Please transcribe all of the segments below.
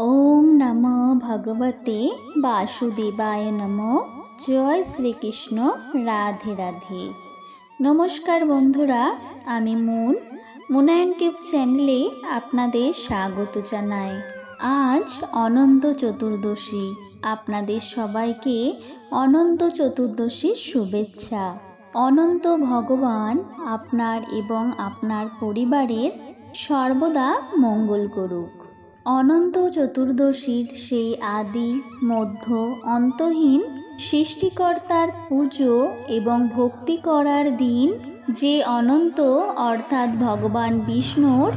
ওম নম ভগবতে বাসুদেবায় নম। জয় শ্রীকৃষ্ণ, রাধে রাধে। নমস্কার বন্ধুরা, আমি মুন। মুনায়ন টিউব চ্যানেলে আপনাদের স্বাগত জানাই। আজ অনন্ত চতুর্দশী। আপনাদের সবাইকে অনন্ত চতুর্দশীর শুভেচ্ছা। অনন্ত ভগবান আপনার এবং আপনার পরিবারের সর্বদা মঙ্গল করুক। অনন্ত চতুর্দশীর সেই আদি, মধ্য, অন্তহীন সৃষ্টিকর্তার পুজো এবং ভক্তি করার দিন যে অনন্ত, অর্থাৎ ভগবান বিষ্ণুর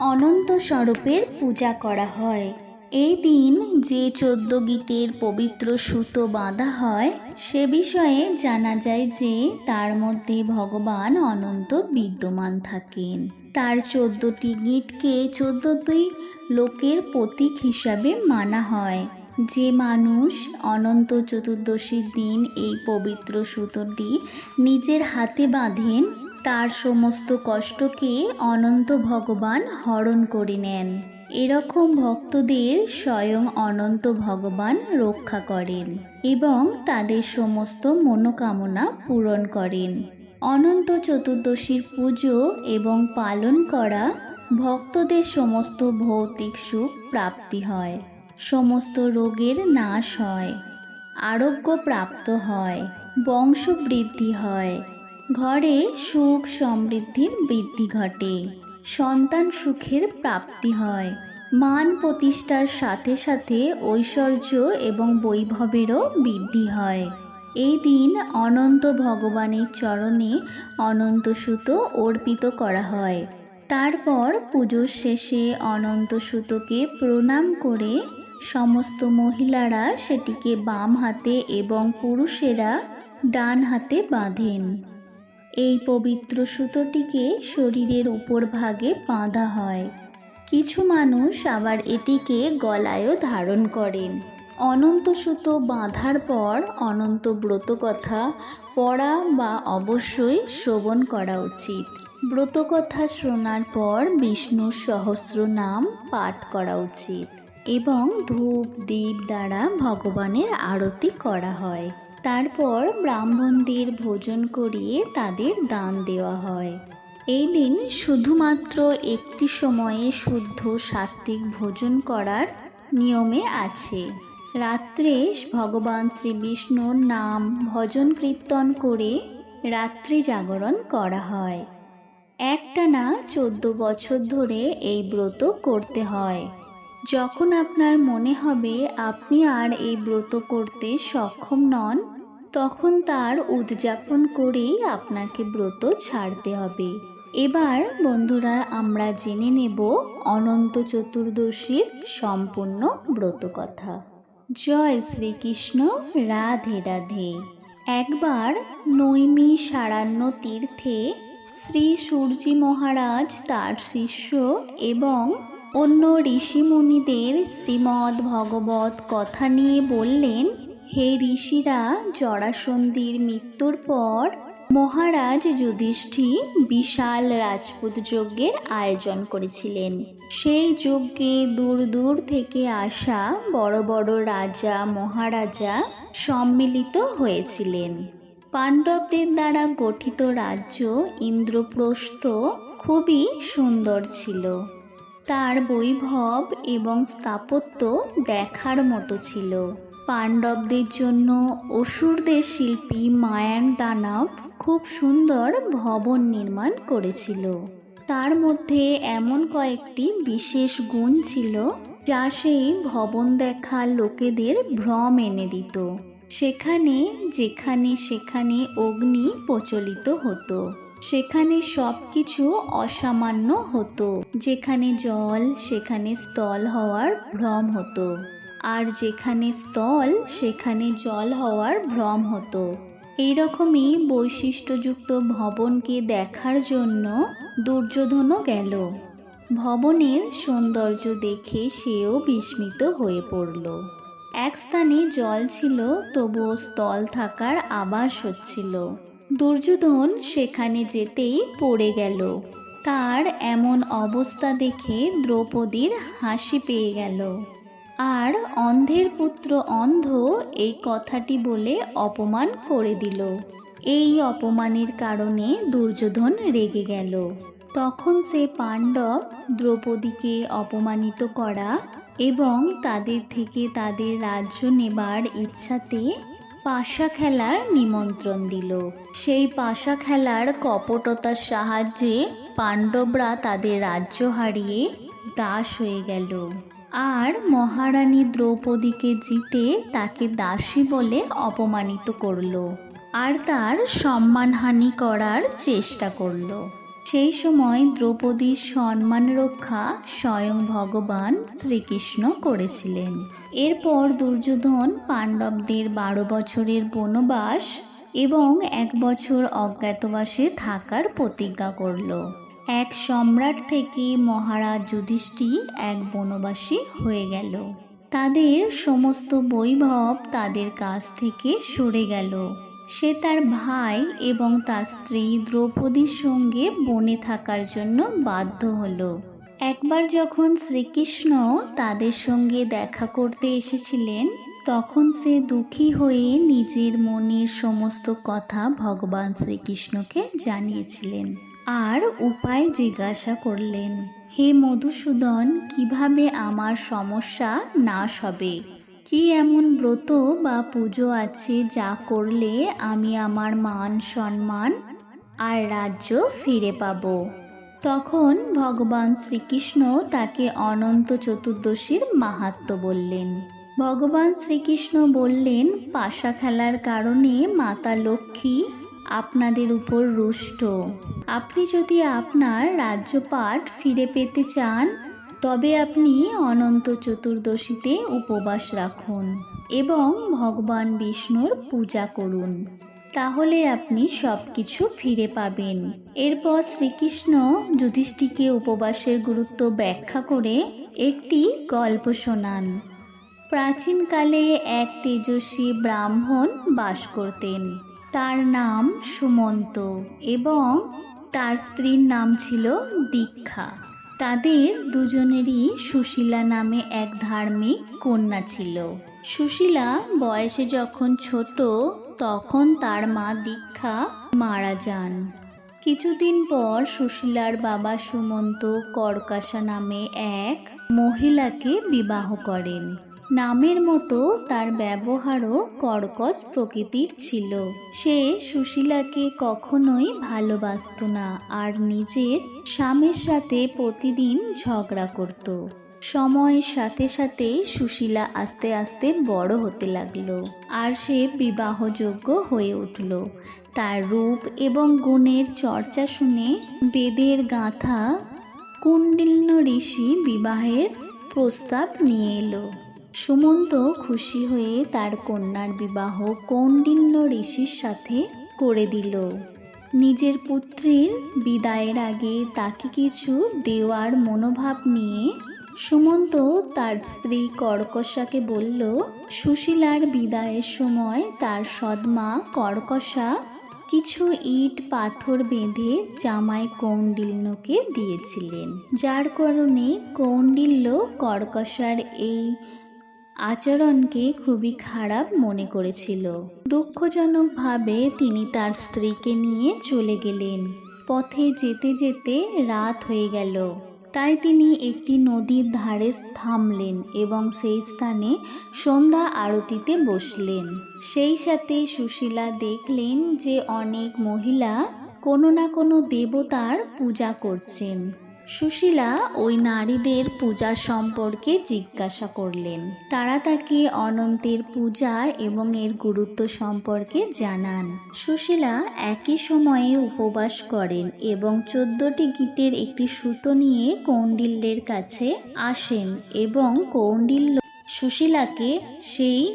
অনন্ত স্বরূপের পূজা করা হয়। এই দিন যে চোদ্দ গীতের পবিত্র সুতো বাঁধা হয়, সে বিষয়ে জানা যায় যে তার মধ্যে ভগবান অনন্ত বিদ্যমান থাকেন। তার চোদ্দটি গীতকে চোদ্দটি লোকের প্রতীক হিসাবে মানা হয়। যে মানুষ অনন্ত চতুর্দশীর দিন এই পবিত্র সুতোটি নিজের হাতে বাঁধেন, তার সমস্ত কষ্টকে অনন্ত ভগবান হরণ করে নেন। এরকম ভক্তদের স্বয়ং অনন্ত ভগবান রক্ষা করেন এবং তাদের সমস্ত মনোকামনা পূরণ করেন। অনন্ত চতুর্দশীর পুজো এবং পালন করা ভক্তদের সমস্ত ভৌতিক সুখ প্রাপ্তি হয়। সমস্ত রোগের নাশ হয়। আরোগ্য প্রাপ্ত হয়। বংশবৃদ্ধি হয়। ঘরে সুখ সমৃদ্ধির বৃদ্ধি ঘটে। সন্তান সুখের প্রাপ্তি হয়। মান প্রতিষ্ঠার সাথে সাথে ঐশ্বর্য এবং বৈভবেরও বৃদ্ধি হয়। এই দিন অনন্ত ভগবানের চরণে অনন্ত সুতো অর্পিত করা হয়। তারপর পুজোর শেষে অনন্ত সুতোকে প্রণাম করে সমস্ত মহিলারা সেটিকে বাম হাতে এবং পুরুষেরা ডান হাতে বাঁধেন। এই পবিত্র সুতোটিকে শরীরের উপর ভাগে বাঁধা হয়। কিছু মানুষ আবার এটিকে গলায়ও ধারণ করেন। অনন্ত সুতো বাঁধার পর অনন্ত ব্রত কথা পড়া বা অবশ্যই শ্রবণ করা উচিত। ব্রতকথা শোনার পর বিষ্ণুর সহস্র নাম পাঠ করা উচিত এবং ধূপ দ্বীপ দ্বারা ভগবানের আরতি করা হয়। তারপর ব্রাহ্মণদের ভোজন করিয়ে তাদের দান দেওয়া হয়। এই দিন শুধুমাত্র একটি সময়ে শুদ্ধ সাত্ত্বিক ভোজন করার নিয়মে আছে। রাত্রে ভগবান শ্রী বিষ্ণুর নাম ভজন কীর্তন করে রাত্রি জাগরণ করা হয়। একটানা চোদ্দ বছর ধরে এই ব্রত করতে হয়। যখন আপনার মনে হবে আপনি আর এই ব্রত করতে সক্ষম নন, তখন তার উদযাপন করেই আপনাকে ব্রত ছাড়তে হবে। এবার বন্ধুরা, আমরা জেনে নেব অনন্ত চতুর্দশীর সম্পূর্ণ ব্রত কথা। জয় শ্রীকৃষ্ণ, রাধে রাধে। একবার নৈমি সারান্য তীর্থে শ্রী সূর্যি মহারাজ, তার শিষ্য এবং অন্য ঋষিমুনিদের শ্রীমদ্ ভগবত কথা নিয়ে বললেন, হে ঋষিরা, জরাসন্ধির মৃত্যুর পর মহারাজ যুধিষ্ঠির বিশাল রাজপুত যজ্ঞের আয়োজন করেছিলেন। সেই যজ্ঞে দূর দূর থেকে আসা বড় বড় রাজা মহারাজা সম্মিলিত হয়েছিলেন। পাণ্ডবদের দ্বারা গঠিত রাজ্য ইন্দ্রপ্রস্থ খুবই সুন্দর ছিল। তার বৈভব এবং স্থাপত্য দেখার মতো ছিল। পাণ্ডবদের জন্য অসুরদের শিল্পী মায়ান দানব খুব সুন্দর ভবন নির্মাণ করেছিল। তার মধ্যে এমন কয়েকটি বিশেষ গুণ ছিল, যা সেই ভবন দেখা লোকেদের ভ্রম এনে দিত। সেখানে, যেখানে, সেখানে অগ্নি প্রচলিত হতো। সেখানে সব কিছু অসামান্য হতো। যেখানে জল, সেখানে স্থল হওয়ার ভ্রম হতো। আর যেখানে স্থল, সেখানে জল হওয়ার ভ্রম হতো। এইরকমই বৈশিষ্ট্যযুক্ত ভবনকে দেখার জন্য দুর্যোধনও গেল। ভবনের সৌন্দর্য দেখে সেও বিস্মিত হয়ে পড়ল। এক স্থানে জল ছিল, তবুও স্থল থাকার আবাস হচ্ছিল। দুর্যোধন সেখানে যেতেই পড়ে গেল। তার এমন অবস্থা দেখে দ্রৌপদীর হাসি পেয়ে গেল। আর অন্ধের পুত্র অন্ধ এই কথাটি বলে অপমান করে দিল। এই অপমানের কারণে দুর্যোধন রেগে গেল। তখন সে পাণ্ডব দ্রৌপদীকে অপমানিত করা এবং তাদের থেকে তাদের রাজ্য নেবার ইচ্ছাতে পাশা খেলার নিমন্ত্রণ দিল। সেই পাশা খেলার কপটতার সাহায্যে পাণ্ডবরা তাদের রাজ্য হারিয়ে দাস হয়ে গেল। আর মহারানী দ্রৌপদীকে জিতে তাকে দাসী বলে অপমানিত করল। আর তার সম্মানহানি করার চেষ্টা করল। সেই সময় দ্রৌপদীর সম্মান রক্ষা স্বয়ং ভগবান শ্রীকৃষ্ণ করেছিলেন। এরপর দুর্যোধন পাণ্ডবদের বারো বছরের বনবাস এবং এক বছর অজ্ঞাতবাসে থাকার প্রতিজ্ঞা করল। এক সম্রাট থেকে মহারাজ যুধিষ্ঠি এক বনবাসী হয়ে গেল। তাদের সমস্ত বৈভব তাদের কাছ থেকে সরে গেল। সে তার ভাই এবং তার স্ত্রী দ্রৌপদীর সঙ্গে বনে থাকার জন্য বাধ্য হলো। একবার যখন শ্রীকৃষ্ণ তাদের সঙ্গে দেখা করতে এসেছিলেন, তখন সে দুঃখী হয়ে নিজের মনের সমস্ত কথা ভগবান শ্রীকৃষ্ণকে জানিয়েছিলেন আর উপায় জিজ্ঞাসা করলেন, হে মধুসূদন, কীভাবে আমার সমস্যা নাশ হবে? কি এমন ব্রত বা পুজো আছে যা করলে আমি আমার মান সম্মান আর রাজ্য ফিরে পাব? তখন ভগবান শ্রীকৃষ্ণ তাকে অনন্ত চতুর্দশীর মাহাত্ম বললেন। ভগবান শ্রীকৃষ্ণ বললেন, পাশা খেলার কারণে মাতা লক্ষ্মী আপনাদের উপর রুষ্ট। আপনি যদি আপনার রাজ্যপাট ফিরে পেতে চান তবে আপনি অনন্ত চতুর্দশীতে উপবাস রাখুন এবং ভগবান বিষ্ণুর পূজা করুন। তাহলে আপনি সব কিছু ফিরে পাবেন। এরপর শ্রীকৃষ্ণ যুধিষ্ঠিকে উপবাসের গুরুত্ব ব্যাখ্যা করে একটি গল্প শোনান। প্রাচীনকালে এক তেজস্বী ব্রাহ্মণ বাস করতেন। তার নাম সুমন্ত এবং তার স্ত্রীর নাম ছিল দীক্ষা। তাদের দুজনেরই সুশীলা নামে এক ধার্মিক কন্যা ছিল। সুশীলা বয়সে যখন ছোট, তখন তার মা দীক্ষা মারা যান। কিছুদিন পর সুশীলার বাবা সুমন্ত কর্কাশা নামে এক মহিলাকে বিবাহ করেন। নামের মতো তার ব্যবহারও কর্কশ প্রকৃতির ছিল। সে সুশীলাকে কখনোই ভালোবাসত না আর নিজের স্বামীর সাথে প্রতিদিন ঝগড়া করত। সময়ের সাথে সাথে সুশীলা আস্তে আস্তে বড় হতে লাগল আর সে বিবাহযোগ্য হয়ে উঠল। তার রূপ এবং গুণের চর্চা শুনে বেদের গাঁথা কুণ্ডিল্য ঋষি বিবাহের প্রস্তাব নিয়ে এলো। সুমন্ত খুশি হয়ে তার কন্যার বিবাহ কৌণ্ডিল্য ঋষির সাথে করে দিল। নিজের পুত্রীর বিদায়ের আগে তাকে কিছু দেওয়ার মনোভাব নিয়ে সুমন্ত তার স্ত্রী কর্কশাকে বলল, সুশীলার বিদায়ের সময় তার সদমা কর্কশা কিছু ইট পাথর বেঁধে জামাই কৌণ্ডিল্যকে দিয়েছিলেন। যার কারণে কৌণ্ডিল্য কর্কশার এই আচরণকে খুবই খারাপ মনে করেছিল। দুঃখজনকভাবে তিনি তার স্ত্রীকে নিয়ে চলে গেলেন। পথে যেতে যেতে রাত হয়ে গেল। তাই তিনি একটি নদীর ধারে থামলেন এবং সেই স্থানে সন্ধ্যা আরতিতে বসলেন। সেই সাথে সুশীলা দেখলেন যে অনেক মহিলা কোনো না কোনো দেবতার পূজা করছেন। সুশীলা ওই নারীদের পূজা সম্পর্কে জিজ্ঞাসা করলেন। তারা তাকে অনন্তের পূজা এবং এর গুরুত্ব সম্পর্কে জানান। সুশীলা একই সময়ে উপবাস করেন এবং চোদ্দটি গিটের একটি সুতো নিয়ে কৌণ্ডিল্যের কাছে আসেন এবং কৌণ্ডিল্য সুশীলাকে সেই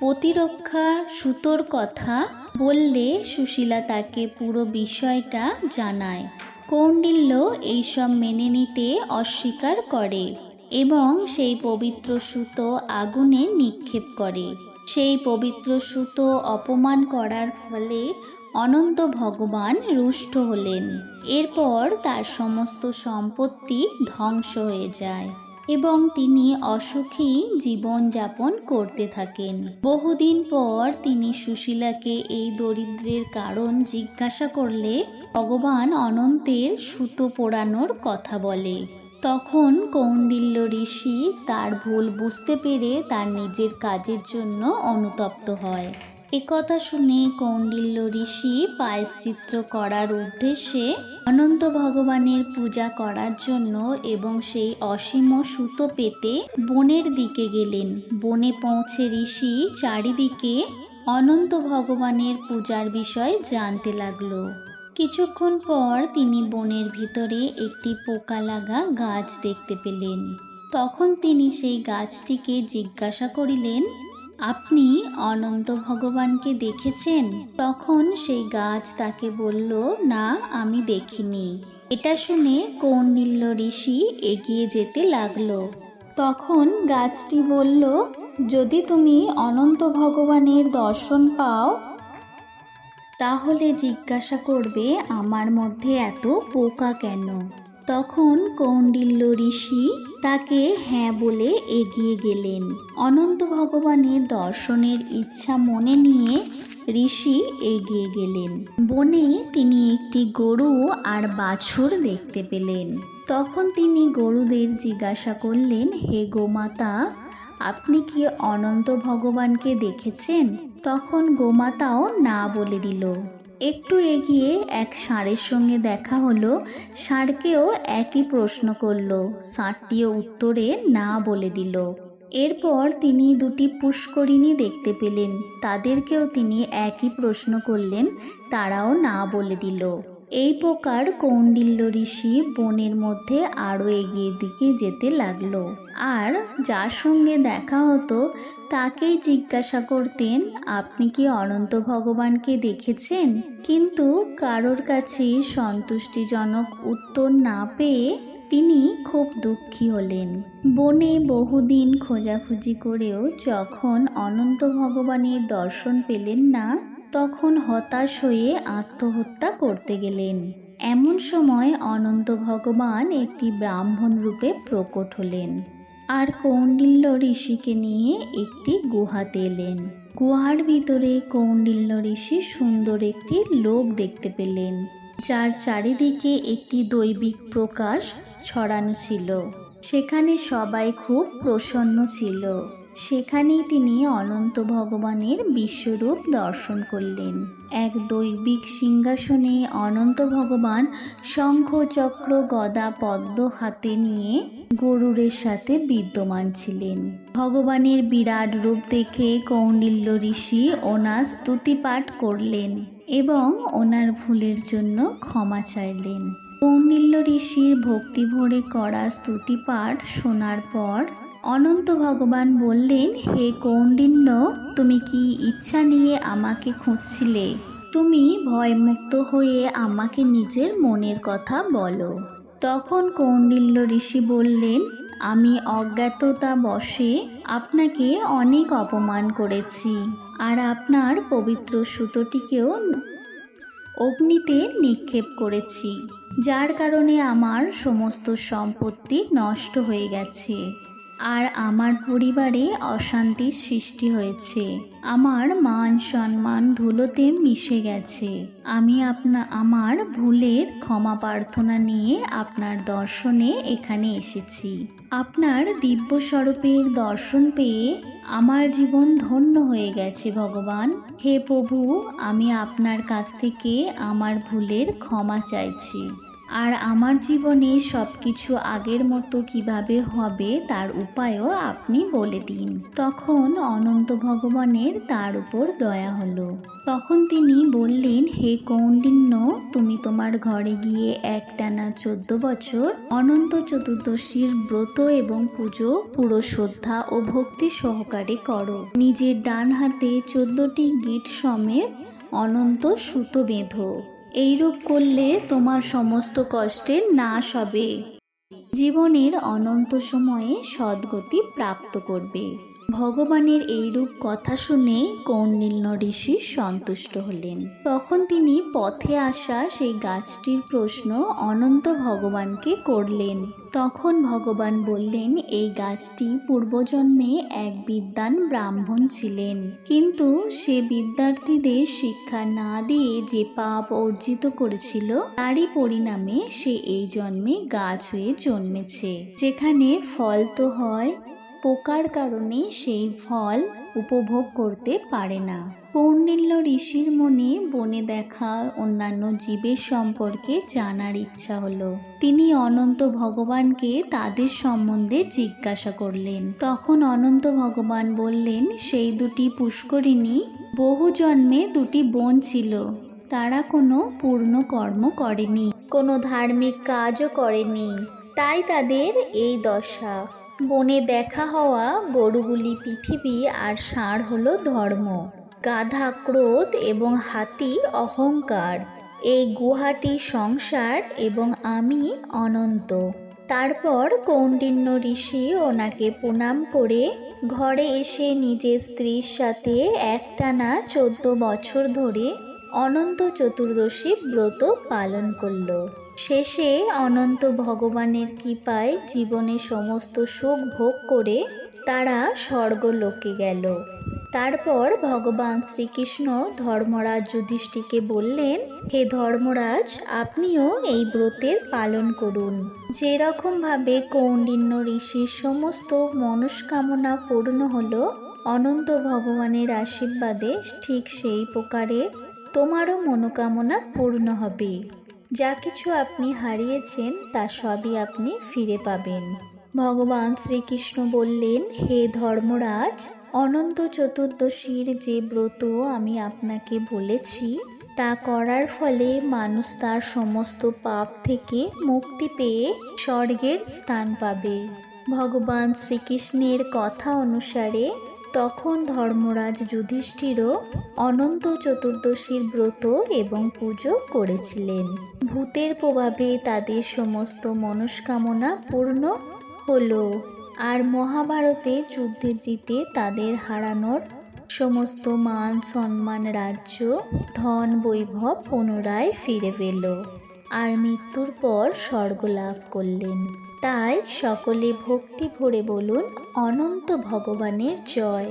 প্রতিরক্ষা সুতোর কথা বললে সুশীলা তাকে পুরো বিষয়টা জানায়। কৌণ্ডিল্য এইসব মেনে নিতে অস্বীকার করে এবং সেই পবিত্র সুতো আগুনে নিক্ষেপ করে। সেই পবিত্র সুতো অপমান করার ফলে অনন্ত ভগবান রুষ্ট হলেন। এরপর তার সমস্ত সম্পত্তি ধ্বংস হয়ে যায় এবং তিনি অসুখী জীবনযাপন করতে থাকেন। বহুদিন পর তিনি সুশীলাকে এই দরিদ্রের কারণ জিজ্ঞাসা করলে ভগবান অনন্তের সুতো পোড়ানোর কথা বলে। তখন কৌণ্ডিল্য ঋষি তার ভুল বুঝতে পেরে তার নিজের কাজের জন্য অনুতপ্ত হয়। একথা শুনে কৌণ্ডিল্য ঋষি পায়শ্চিত্র করার উদ্দেশ্যে অনন্ত ভগবানের পূজা করার জন্য এবং সেই অসীম সুতো পেতে বনের দিকে গেলেন। বনে পৌঁছে ঋষি চারিদিকে অনন্ত ভগবানের পূজার বিষয় জানতে লাগল। কিছুক্ষণ পর তিনি বনের ভিতরে একটি পোকা লাগা গাছ দেখতে পেলেন। তখন তিনি সেই গাছটিকে জিজ্ঞাসা করিলেন, আপনি অনন্ত ভগবানকে দেখেছেন? তখন সেই গাছ তাকে বলল, না, আমি দেখিনি। এটা শুনে কৌণ্ডিল্য ঋষি এগিয়ে যেতে লাগল। তখন গাছটি বলল, যদি তুমি অনন্ত ভগবানের দর্শন পাও তাহলে জিজ্ঞাসা করবে, আমার মধ্যে এত পোকা কেন? তখন কৌণ্ডিল্য ঋষি তাকে হ্যাঁ বলে এগিয়ে গেলেন। অনন্ত ভগবানের দর্শনের ইচ্ছা মনে নিয়ে ঋষি এগিয়ে গেলেন। বনে তিনি একটি গরু আর বাছুর দেখতে পেলেন। তখন তিনি গরুদের জিজ্ঞাসা করলেন, হে গোমাতা আপনি কি অনন্ত ভগবানকে দেখেছেন? তখন গোমাতাও না বলে দিল। একটু এগিয়ে এক ষাঁড়ের সঙ্গে দেখা হলো। ষাঁড়কেও একই প্রশ্ন করল। ষাঁড়টিও উত্তরে না বলে দিল। এরপর তিনি দুটি পুষ্করিণী দেখতে পেলেন। তাদেরকেও তিনি একই প্রশ্ন করলেন। তারাও না বলে দিল। এই প্রকার কৌণ্ডিল্য ঋষি বনের মধ্যে আরও এগিয়ে দিকে যেতে লাগল। আর যার সঙ্গে দেখা হতো, তাকেই জিজ্ঞাসা করতেন, আপনি কি অনন্ত ভগবানকে দেখেছেন? কিন্তু কারোর কাছেই সন্তুষ্টিজনক উত্তর না পেয়ে তিনি খুব দুঃখী হলেন। বনে বহুদিন খোঁজাখুঁজি করেও যখন অনন্ত ভগবানের দর্শন পেলেন না তখন হতাশ হয়ে আত্মহত্যা করতে গেলেন। এমন সময় অনন্ত ভগবান একটি ব্রাহ্মণ রূপে প্রকট হলেন আর কৌণ্ডিল্য ঋষিকে নিয়ে একটি গুহাতে এলেন। গুহার ভিতরে কৌণ্ডিল্য ঋষি সুন্দর একটি লোক দেখতে পেলেন, যার চারিদিকে একটি দৈবিক প্রকাশ ছড়ানো ছিল। সেখানে সবাই খুব প্রসন্ন ছিল। সেখানেই তিনি অনন্ত ভগবানের বিশ্বরূপ দর্শন করলেন। এক দৈবিক সিংহাসনে অনন্ত ভগবান শঙ্খ চক্র গদা পদ্ম হাতে নিয়ে গরুরের সাথে বিদ্যমান ছিলেন। ভগবানের বিরাট রূপ দেখে কৌণ্ডিল্য ঋষি ওনার স্তুতি পাঠ করলেন এবং ওনার ভুলের জন্য ক্ষমা চাইলেন। কৌণ্ডিল্য ঋষির ভক্তি ভরে করা স্তুতি পাঠ শোনার পর অনন্ত ভগবান বললেন, হে কৌণ্ডিন্য, তুমি কি ইচ্ছা নিয়ে আমাকে খুঁজছিলে? তুমি ভয়মুক্ত হয়ে আমাকে নিজের মনের কথা বলো। তখন কৌণ্ডিল্য ঋষি বললেন, আমি অজ্ঞাততা বশে আপনাকে অনেক অপমান করেছি, আর আপনার পবিত্র সুতোটিকেও অগ্নিতে নিক্ষেপ করেছি, যার কারণে আমার সমস্ত সম্পত্তি নষ্ট হয়ে গেছে। আর আমার পরিবারে অশান্তির সৃষ্টি হয়েছে। আমার মান সম্মান ধুলোতে মিশে গেছে। আমি আপনা, আমার ভুলের ক্ষমা প্রার্থনা নিয়ে আপনার দর্শনে এখানে এসেছি। আপনার দিব্য স্বরূপের দর্শন পেয়ে আমার জীবন ধন্য হয়ে গেছে ভগবান। হে প্রভু, আমি আপনার কাছ থেকে আমার ভুলের ক্ষমা চাইছি। আর আমার জীবনে সব কিছু আগের মতো কীভাবে হবে তার উপায়ও আপনি বলে দিন। তখন অনন্ত ভগবানের তার উপর দয়া হলো। তখন তিনি বললেন, হে কৌন্ডিন্য তুমি তোমার ঘরে গিয়ে একটানা চোদ্দ বছর অনন্ত চতুর্দশীর ব্রত এবং পুজো, পুরো শ্রদ্ধা ও ভক্তি সহকারে করো। নিজের ডান হাতে চোদ্দটি গিট সমেত অনন্ত সুতো বেঁধো। এইরূপ করলে তোমার সমস্ত কষ্টের নাশ হবে। জীবনের অনন্ত সময়ে সদ্গতি প্রাপ্ত করবে। ভগবানের এইরূপ কথা শুনে কৌন্ডিল্য ঋষি সন্তুষ্ট হলেন। তখন তিনি পথে আসা সেই গাছটির প্রশ্ন অনন্ত ভগবানকে করলেন। তখন ভগবান বললেন, এই গাছটি পূর্বজন্মে এক বিদ্যান ব্রাহ্মণ ছিলেন। কিন্তু সে বিদ্যার্থীদের শিক্ষা না দিয়ে যে পাপ অর্জিত করেছিল, তারই পরিণামে সে এই জন্মে গাছ হয়ে জন্মেছে। যেখানে ফল তো হয় পোকার কারণে সেই ফল উপভোগ করতে পারে না। কৌণ্ডিল্য ঋষির মনে বনে দেখা অন্যান্য জীবের সম্পর্কে জানার ইচ্ছা হলো। তিনি অনন্ত ভগবানকে তাদের সম্বন্ধে জিজ্ঞাসা করলেন। তখন অনন্ত ভগবান বললেন, সেই দুটি পুষ্করিণী বহু জন্মে দুটি বোন ছিল। তারা কোনো পূর্ণ কর্ম করেনি, কোনো ধার্মিক কাজও করেনি। তাই তাদের এই দশা বনে দেখা হওয়া গরুগুলি পৃথিবী আর ষাঁড় হলো ধর্ম। গাধা ক্রোধ এবং হাতি অহংকার। এই গুহাটি সংসার এবং আমি অনন্ত। তারপর কৌণ্ডিন্য ঋষি ওনাকে প্রণাম করে ঘরে এসে নিজের স্ত্রীর সাথে একটানা চোদ্দ বছর ধরে অনন্ত চতুর্দশী ব্রত পালন করল। শেষে অনন্ত ভগবানের কৃপায় জীবনে সমস্ত সুখ ভোগ করে তারা স্বর্গলোকে গেল। তারপর ভগবান শ্রীকৃষ্ণ ধর্মরাজ যুধিষ্ঠিকে বললেন, হে ধর্মরাজ, আপনিও এই ব্রতের পালন করুন। যেরকমভাবে কৌণ্ডিন্য ঋষির সমস্ত মনস্কামনা পূর্ণ হলো, অনন্ত ভগবানের আশীর্বাদে ঠিক সেই প্রকারে তোমারও মনোকামনা পূর্ণ হবে। যা কিছু আপনি হারিয়েছেন, তা সবই আপনি ফিরে পাবেন। ভগবান শ্রীকৃষ্ণ বললেন, হে ধর্মরাজ, অনন্ত চতুর্দশীর যে ব্রত আমি আপনাকে বলেছি, তা করার ফলে মানুষ তার সমস্ত পাপ থেকে মুক্তি পেয়ে স্বর্গের স্থান পাবে। ভগবান শ্রীকৃষ্ণের কথা অনুসারে তখন ধর্মরাজ যুধিষ্ঠিরও অনন্ত চতুর্দশীর ব্রত এবং পুজো করেছিলেন। ভূতের প্রভাবে তাদের সমস্ত মনস্কামনা পূর্ণ হলো আর মহাভারতে যুদ্ধে জিতে তাদের হারানোর সমস্ত মান সম্মান রাজ্য ধন বৈভব পুনরায় ফিরে পেল আর মৃত্যুর পর স্বর্গ লাভ করলেন। তাই সকলে ভক্তি ভরে বলুন অনন্ত ভগবানের জয়।